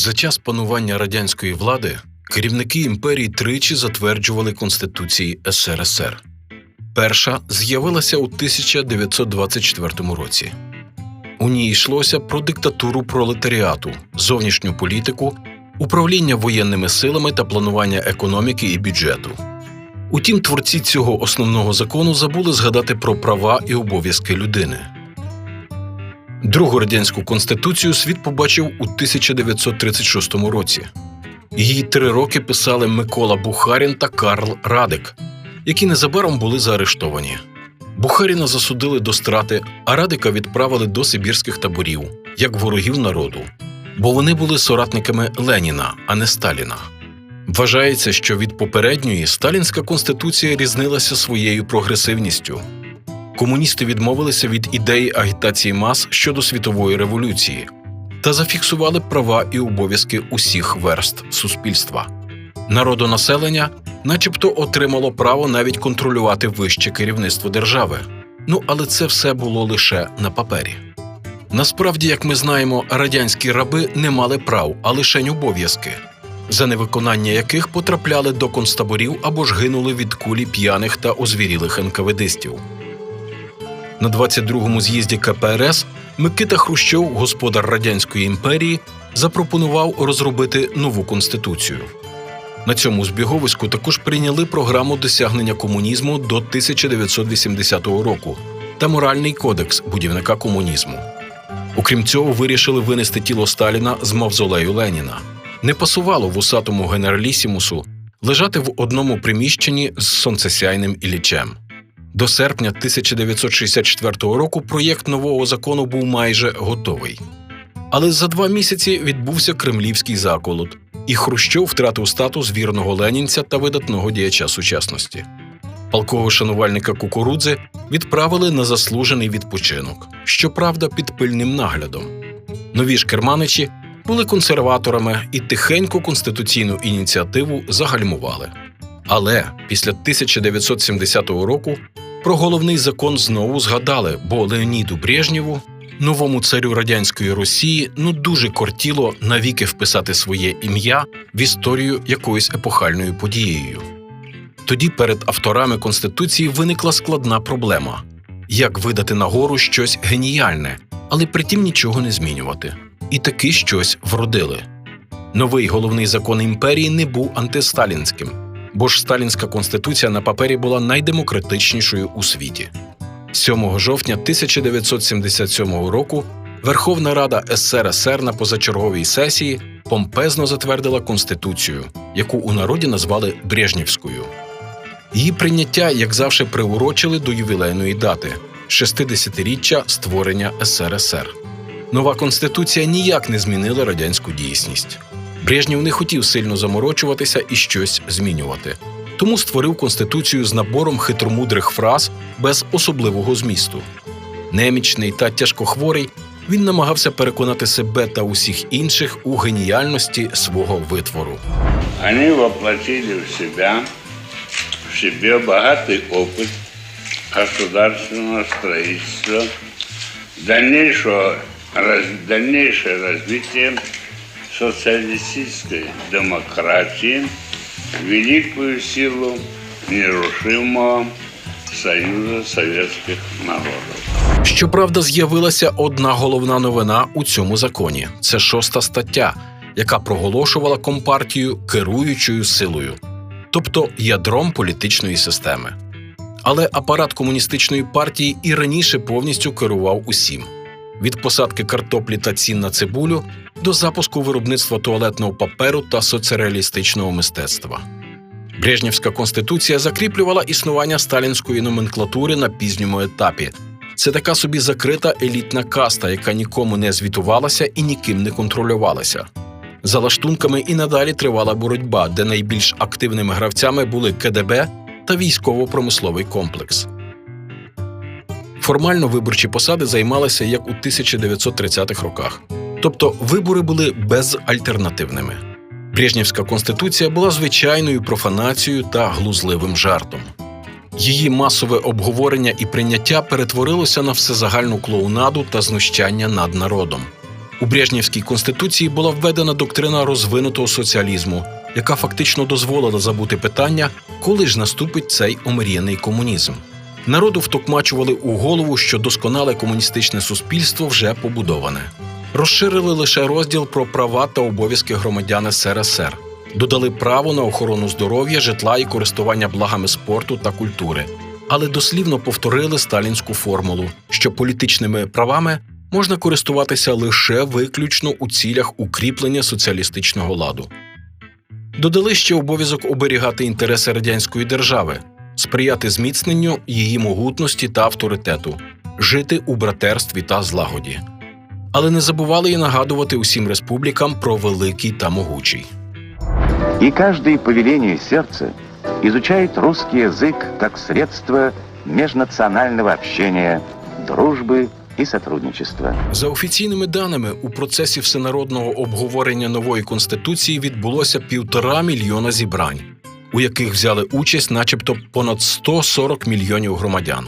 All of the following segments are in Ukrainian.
За час панування радянської влади керівники імперії тричі затверджували Конституції СРСР. Перша з'явилася у 1924 році. У ній йшлося про диктатуру пролетаріату, зовнішню політику, управління воєнними силами та планування економіки і бюджету. Утім, творці цього основного закону забули згадати про права і обов'язки людини. Другу радянську конституцію світ побачив у 1936 році. Її три роки писали Микола Бухарін та Карл Радик, які незабаром були заарештовані. Бухаріна засудили до страти, а Радика відправили до сибірських таборів як ворогів народу, бо вони були соратниками Леніна, а не Сталіна. Вважається, що від попередньої сталінська конституція різнилася своєю прогресивністю. Комуністи відмовилися від ідеї агітації мас щодо світової революції та зафіксували права і обов'язки усіх верст суспільства. Народонаселення, начебто, отримало право навіть контролювати вище керівництво держави. Ну але це все було лише на папері. Насправді, як ми знаємо, радянські раби не мали прав, а лише обов'язки, за невиконання яких потрапляли до концтаборів або ж гинули від кулі п'яних та озвірілих НКВДистів. На 22-му з'їзді КПРС Микита Хрущов, господар радянської імперії, запропонував розробити нову конституцію. На цьому збіговиську також прийняли програму досягнення комунізму до 1980 року та моральний кодекс будівника комунізму. Окрім цього, вирішили винести тіло Сталіна з мавзолею Леніна. Не пасувало вусатому генералісімусу лежати в одному приміщенні з сонцесяйним Іллічем. До серпня 1964 року проєкт нового закону був майже готовий. Але за два місяці відбувся кремлівський заколот, і Хрущов втратив статус вірного ленінця та видатного діяча сучасності. Палкового шанувальника кукурудзи відправили на заслужений відпочинок, щоправда, під пильним наглядом. Нові ж керманичі були консерваторами і тихенько конституційну ініціативу загальмували. Але після 1970 року про головний закон знову згадали, бо Леоніду Брежнєву, новому царю радянської Росії, ну дуже кортіло навіки вписати своє ім'я в історію якоюсь епохальною подією. Тоді перед авторами Конституції виникла складна проблема як видати нагору щось геніальне, але притім нічого не змінювати. І таки щось вродили. Новий головний закон імперії не був антисталінським, бо ж сталінська конституція на папері була найдемократичнішою у світі. 7 жовтня 1977 року Верховна Рада СРСР на позачерговій сесії помпезно затвердила конституцію, яку у народі назвали Брежнівською. Її прийняття, як завжди, приурочили до ювілейної дати 60-річчя створення СРСР. Нова конституція ніяк не змінила радянську дійсність. Брежнєв не хотів сильно заморочуватися і щось змінювати, тому створив конституцію з набором хитромудрих фраз без особливого змісту. Немічний та тяжкохворий, він намагався переконати себе та усіх інших у геніальності свого витвору. Они воплотили в себя, в себе богатый опыт государственного строительства, дальнейшего, раз- дальнейшее развитие социалистической демократии, великую силу нерушимого союза советских народов. Щоправда, з'явилася одна головна новина у цьому законі це шоста стаття, яка проголошувала компартію керуючою силою, тобто ядром політичної системи. Але апарат комуністичної партії і раніше повністю керував усім: від посадки картоплі та цін на цибулю до запуску виробництва туалетного паперу та соцреалістичного мистецтва. Брежнівська конституція закріплювала існування сталінської номенклатури на пізньому етапі. Це така собі закрита елітна каста, яка нікому не звітувалася і ніким не контролювалася. За лаштунками і надалі тривала боротьба, де найбільш активними гравцями були КДБ та військово-промисловий комплекс. Формально виборчі посади займалися як у 1930-х роках, тобто вибори були безальтернативними. Брежнівська конституція була звичайною профанацією та глузливим жартом. Її масове обговорення і прийняття перетворилося на всезагальну клоунаду та знущання над народом. У Брежнівській конституції була введена доктрина розвинутого соціалізму, яка фактично дозволила забути питання, коли ж наступить цей омріяний комунізм. Народу втокмачували у голову, що досконале комуністичне суспільство вже побудоване. Розширили лише розділ про права та обов'язки громадян СРСР, додали право на охорону здоров'я, житла і користування благами спорту та культури, але дослівно повторили сталінську формулу, що політичними правами можна користуватися лише виключно у цілях укріплення соціалістичного ладу. Додали ще обов'язок оберігати інтереси радянської держави, сприяти зміцненню її могутності та авторитету, жити у братерстві та злагоді. Але не забували і нагадувати усім республікам про великий та могучий. И каждый по велению сердца изучает русский язык как средство межнационального общения, дружбы и сотрудничества. За офіційними даними, у процесі всенародного обговорення нової конституції відбулося півтора мільйона зібрань, у яких взяли участь, начебто, понад 140 мільйонів громадян.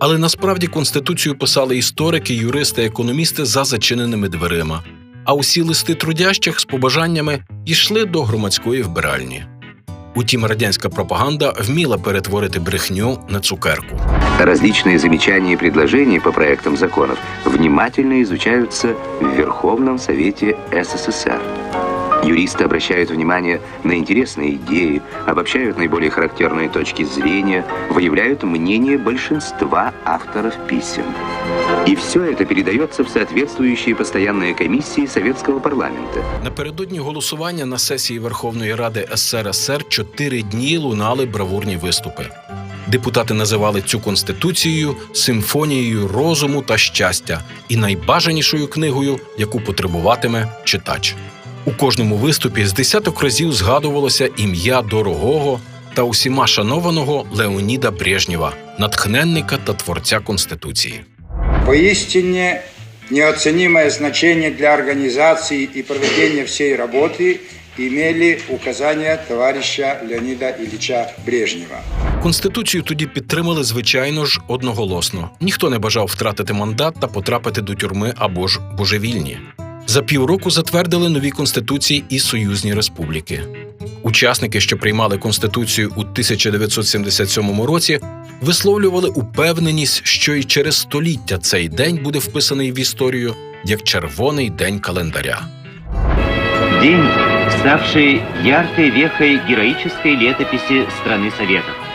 Але насправді конституцію писали історики, юристи, економісти за зачиненими дверима. А усі листи трудящих з побажаннями йшли до громадської вбиральні. Утім, радянська пропаганда вміла перетворити брехню на цукерку. Различные замечания и предложения по проектам законов внимательно изучаются в Верховном Совете СССР. Юристы обращают внимание на интересные идеи, обобщают наиболее характерные точки зрения, выявляют мнение большинства авторов писем. И все это передается в соответствующие постоянные комиссии Советского парламента. Напередодні голосування на сесії Верховної Ради СРСР чотири дні лунали бравурні виступи. Депутати називали цю конституцією симфонією розуму та щастя і найбажанішою книгою, яку потребуватиме читач. У кожному виступі з десяток разів згадувалося ім'я дорогого та усіма шанованого Леоніда Брежнєва, натхненника та творця конституції. Поистине неоценимое значение для организации и проведения всей работы имели указания товарища Леонида Ильича Брежнева. Конституцію тоді підтримали, звичайно ж, одноголосно. Ніхто не бажав втратити мандат та потрапити до тюрми або ж божевільні. За півроку затвердили нові конституції і союзні республіки. Учасники, що приймали конституцію у 1977 році, висловлювали упевненість, що і через століття цей день буде вписаний в історію як червоний день календаря. День, ставший яркой вехой героической летописи страны Советов.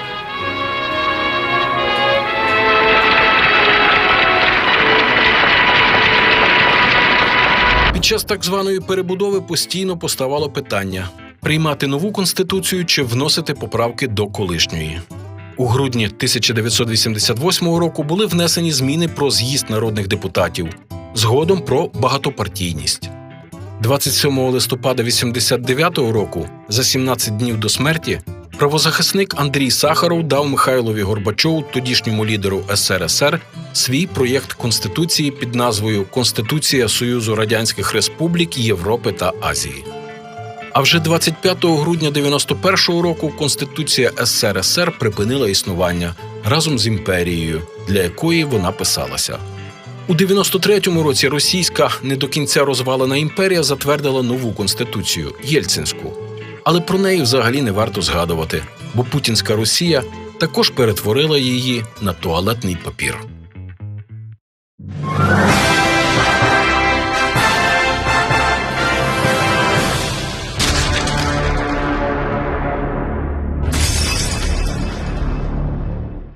Під час так званої перебудови постійно поставало питання: приймати нову конституцію чи вносити поправки до колишньої. У грудні 1988 року були внесені зміни про з'їзд народних депутатів, згодом про багатопартійність. 27 листопада 89 року, за 17 днів до смерті, правозахисник Андрій Сахаров дав Михайлові Горбачову, тодішньому лідеру СРСР, свій проєкт конституції під назвою Конституція Союзу Радянських Республік Європи та Азії. А вже 25 грудня 91-го року Конституція СРСР припинила існування разом з імперією, для якої вона писалася. У 93-му році російська не до кінця розвалена імперія затвердила нову конституцію Єльцинську. Але про неї взагалі не варто згадувати, бо путінська Росія також перетворила її на туалетний папір.